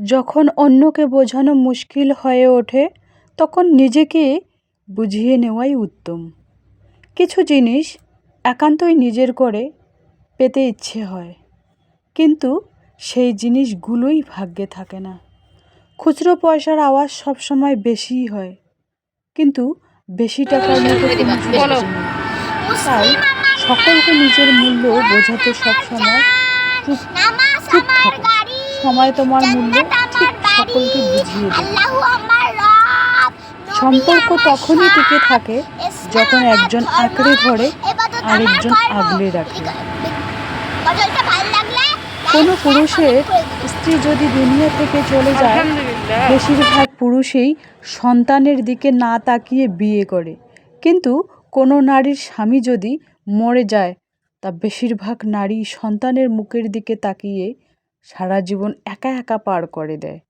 যখন অন্যকে বোঝানো মুশকিল হয়ে ওঠে তখন নিজেকে বুঝিয়ে নেওয়াই উত্তম। কিছু জিনিস একান্তই নিজের করে পেতে ইচ্ছে হয় কিন্তু সেই জিনিসগুলোই ভাগ্যে থাকে না। খুচরো পয়সার আওয়াজ সবসময় বেশিই হয় কিন্তু বেশি টাকার মতো তাই সকলকে নিজের মূল্য বোঝাতে সবসময় চুপ নামাজ চুপ থাকো। সময় তোমার মূল্য সকলকে বুঝিয়ে সম্পর্ক তখনই টিকে থাকে যখন একজন আঁকড়ে ধরে আরেকজন আগলে রাখে। কোনো পুরুষের। স্ত্রী যদি দুনিয়া থেকে চলে যায় বেশিরভাগ পুরুষই সন্তানের দিকে না তাকিয়ে বিয়ে করে। কিন্তু কোনো নারীর স্বামী যদি মরে যায় তা বেশিরভাগ নারী সন্তানের মুখের দিকে তাকিয়ে সারা জীবন একা একা পার করে দেয়।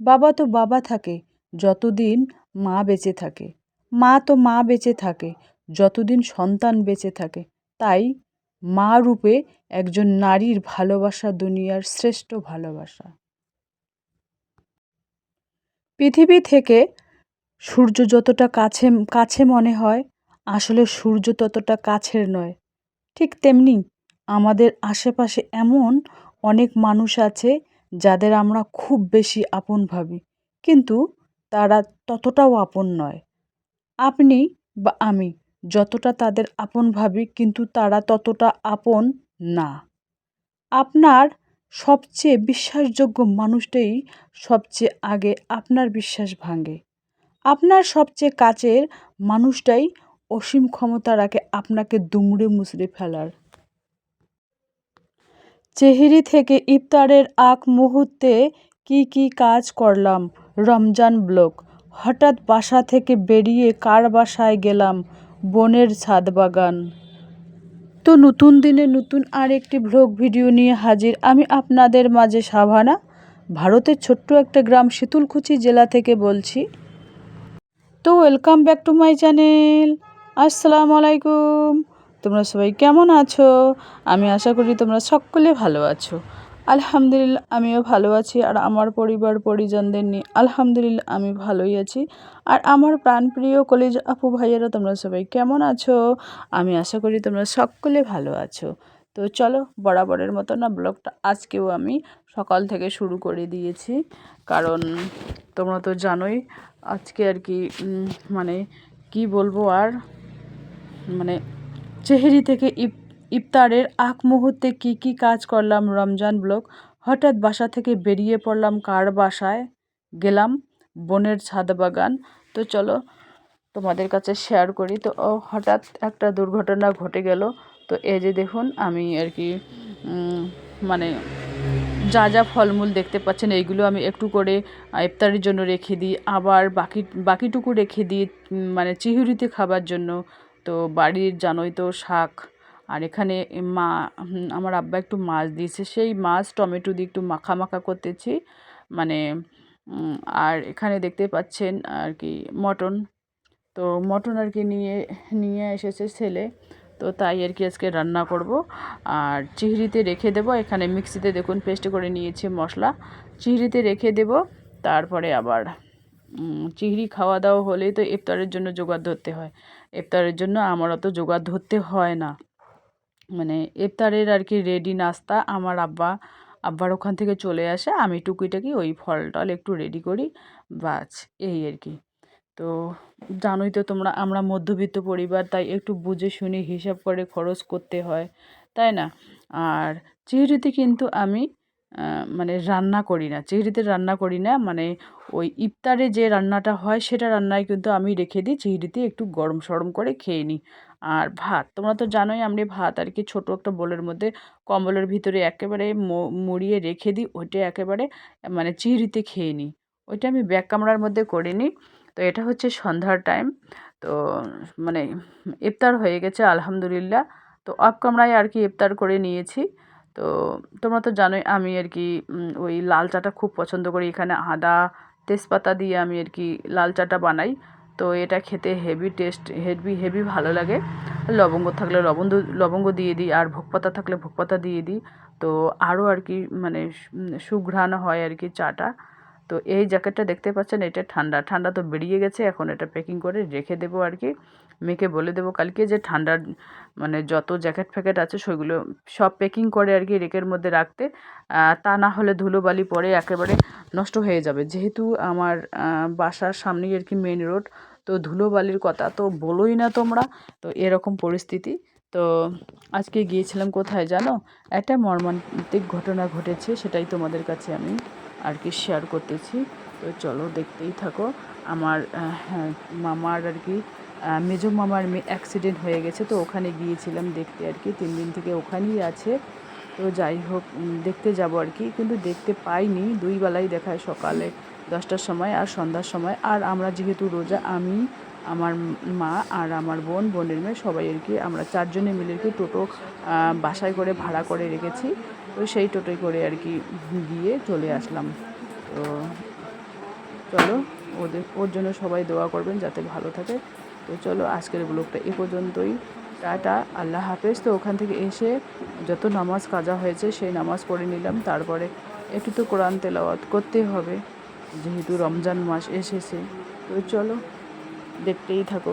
বাবা তো বাবা থাকে, যতদিন মা বেঁচে থাকে। মা তো মা বেঁচে থাকে, যতদিন সন্তান বেঁচে থাকে। তাই মা রূপে একজন নারীর ভালোবাসা দুনিয়ার শ্রেষ্ঠ ভালোবাসা। পৃথিবী থেকে সূর্য যতটা কাছে কাছে মনে হয়, আসলে সূর্য ততটা কাছের নয়। ঠিক তেমনি আমাদের আশেপাশে এমন অনেক মানুষ আছে যাদের আমরা খুব বেশি আপন ভাবি। কিন্তু তারা ততটাও আপন নয়। আপনি বা আমি যতটা তাদের আপন ভাবি, কিন্তু তারা ততটা আপন না। আপনার সবচেয়ে বিশ্বাসযোগ্য মানুষটাই সবচেয়ে আগে আপনার বিশ্বাস ভাঙে। আপনার সবচেয়ে কাছের মানুষটাই অসীম ক্ষমতা রাখে আপনাকে দুমড়ে মুচড়ে ফেলার। চেহারি থেকে ইফতারের আগ মুহূর্তে কি কি কাজ করলাম? রমজান ব্লক হঠাৎ বাসা থেকে বেরিয়ে কার বাসায় গেলাম? বনের ছাদ বাগান। তো নতুন দিনে নতুন আরেকটি ভ্লগ ভিডিও নিয়ে হাজির আমি আপনাদের মাঝে সাভানা ভারতের ছোট্ট একটা গ্রাম শীতলকুচি জেলা থেকে বলছি। তো welcome back to my channel. আসসালামু আলাইকুম। তোমরা সবাই কেমন আছো? আমি আশা করি তোমরা সকলে ভালো আছো। আলহামদুলিল্লাহ, আমিও ভালো আছি আর আমার পরিবার, পরিজনদের নিয়ে আলহামদুলিল্লাহ, আমি ভালোই আছি। আর আমার প্রাণপ্রিয় কলেজ আপু ভাইয়েরা, তোমরা সবাই কেমন আছো? আমি আশা করি তোমরা সকলে ভালো আছো। তো চলো, বরাবরের মতো না, ব্লগটা আজকেও আমি সকাল থেকে শুরু করে দিয়েছি। কারণ তোমরা তো জানোই, আজকে আর কি মানে কি বলব আর মানে চেহারি থেকে ইফ ইফতারের আগ মুহূর্তে কি কি কাজ করলাম রমজান ব্লক হঠাৎ বাসা থেকে বেরিয়ে পড়লাম কার বাসায়? গেলাম বনের ছাদ বাগান। তো চলো তোমাদের কাছে শেয়ার করি। তো হঠাৎ একটা দুর্ঘটনা ঘটে গেল। তো এই যে দেখুন, আমি আর কি মানে যা যা ফলমূল দেখতে পাচ্ছেন, এইগুলো আমি একটু করে ইফতারের জন্য রেখে দিই। আবার বাকি, বাকিটুকু রেখে দিই মানে চিহুরিতে খাবার জন্য। তো বাড়ির জানোই তো শাক। আর এখানে মা আমার আব্বা একটু মাছ দিয়েছে। সেই মাছ টমেটো দিয়ে একটু মাখা মাখা করতেছি। মানে আর এখানে দেখতে পাচ্ছেন আর কি মটন। তো মটন আর কি নিয়ে নিয়ে এসেছে ছেলে। তো তাই আর কি আজকে রান্না করব। আর চিংড়িতে রেখে দেব। এখানে মিক্সিতে দেখুন পেস্ট করে নিয়েছি মশলা। চিংড়িতে রেখে দেব। তারপরে আবার চিংড়ি খাওয়া দাওয়া হলেই তো ইফতারের জন্য জোগাড় ধরতে হয়। ইফতারের জন্য আমার অত জোগাড় ধরতে হয় না। মানে ইফতারের আর কি রেডি নাস্তা আমার আব্বা, আব্বার ওখান থেকে চলে আসে, আমি টুকিটাকি ওই ফল টল একটু রেডি করি, বাস এই আর কি তো জানোই তো তোমরা, আমরা মধ্যবিত্ত পরিবার, তাই একটু বুঝে শুনে হিসাব করে খরচ করতে হয়, তাই না? আর চিংড়িতে কিন্তু আমি মানে রান্না করি না। চিংড়িতে রান্না করি না মানে ওই ইফতারে যে রান্নাটা হয়, সেটা রান্নায় কিন্তু আমি রেখে দিই চিংড়িতে একটু গরম সরম করে খেয়ে নিই। আর ভাত, তোমরা তো জানোই আমি ভাত আর কি ছোটো একটা বোলের মধ্যে কম্বলের ভিতরে একেবারে মুড়িয়ে রেখে দিই, ওইটা একেবারে মানে চিংড়িতে খেয়ে নিই। ওইটা আমি ব্যাক কামড়ার মধ্যে করে নিই। তো এটা হচ্ছে সন্ধ্যার টাইম। তো মানে ইফতার হয়ে গেছে, আলহামদুলিল্লাহ। তো অফ কামরায় আর কি ইফতার করে নিয়েছি। তো তোমরা তো জানোই আমি আর কি ওই লাল চাটা খুব পছন্দ করি। এখানে আদা তেজপাতা দিয়ে আমি আর কি লাল চাটা বানাই। তো এটা খেতে হেভি টেস্ট হেভি হেভি ভালো লাগে। লবঙ্গ থাকলে লবঙ্গ লবঙ্গ দিয়ে দিই আর ভোগপাতা থাকলে ভোগপাতা দিয়ে দিই। তো আরও আর কি মানে সুঘ্রাণ হয় আর কি চাটা। তো এই জ্যাকেটটা দেখতে পাচ্ছেন, এটা ঠান্ডা। ঠান্ডা তো বেরিয়ে গেছে, এখন এটা প্যাকিং করে রেখে দেবো আর কি মেয়েকে বলে দেবো কালকে যে ঠান্ডার মানে যত জ্যাকেট ফ্যাকেট আছে সেগুলো সব প্যাকিং করে আর কি রেকের মধ্যে রাখতে। তা না হলে ধুলোবালি পরে একেবারে নষ্ট হয়ে যাবে। যেহেতু আমার বাসার সামনেই আর কি মেন রোড তো ধুলোবালির কথা তো বলোই না তোমরা। তো এরকম পরিস্থিতি। তো আজকে গিয়েছিলাম কোথায় জানো? একটা মর্মান্তিক ঘটনা ঘটেছে, সেটাই তোমাদের কাছে আমি আর কি শেয়ার করতেছি। তো চলো দেখতেই থাকো। আমার মামার আর কি মেজো মামার অ্যাক্সিডেন্ট হয়ে গেছে, তো ওখানে গিয়েছিলাম দেখতে আর কি। তিন দিন থেকে ওখানেই আছে। তো যাই হোক দেখতে যাব আর কি। কিন্তু দেখতে পাইনি। দুই বেলাই দেখায় সকালে দশটার সময় আর সন্ধ্যার সময়। আর আমরা যেহেতু রোজা, আমি আমার মা আর আমার বোন, বোনের মেয়ে সবাই আর কি আমরা চারজনে মিলে কি টোটো বাসায় করে ভাড়া করে রেখেছি। তো সেই টোটোয় করে আর কি গিয়ে চলে আসলাম। তো চলো, ওদের, ওর জন্য সবাই দোয়া করবেন যাতে ভালো থাকে। তো চলো, আজকের ব্লগটা এ পর্যন্তই। টাটা, আল্লাহ হাফেজ। তো ওখান থেকে এসে যত নামাজ কাজা হয়েছে সেই নামাজ পড়ে নিলাম। তারপরে একটু তো কোরআন তেলাওয়াত করতেই হবে, যেহেতু রমজান মাস এসেছে। তো চলো। দেখতেই থাকো।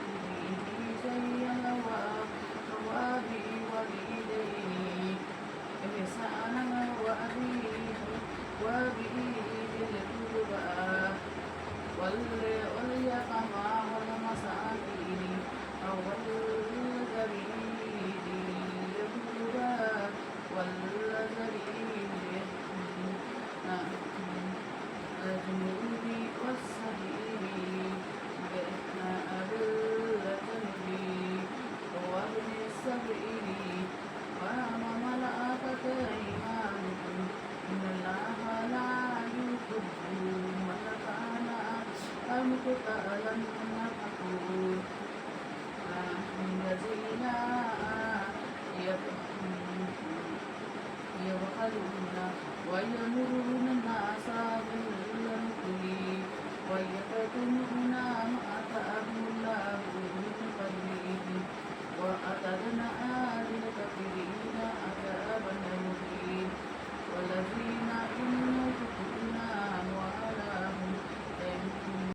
وبه بالقربى واليتامى Ay, amor,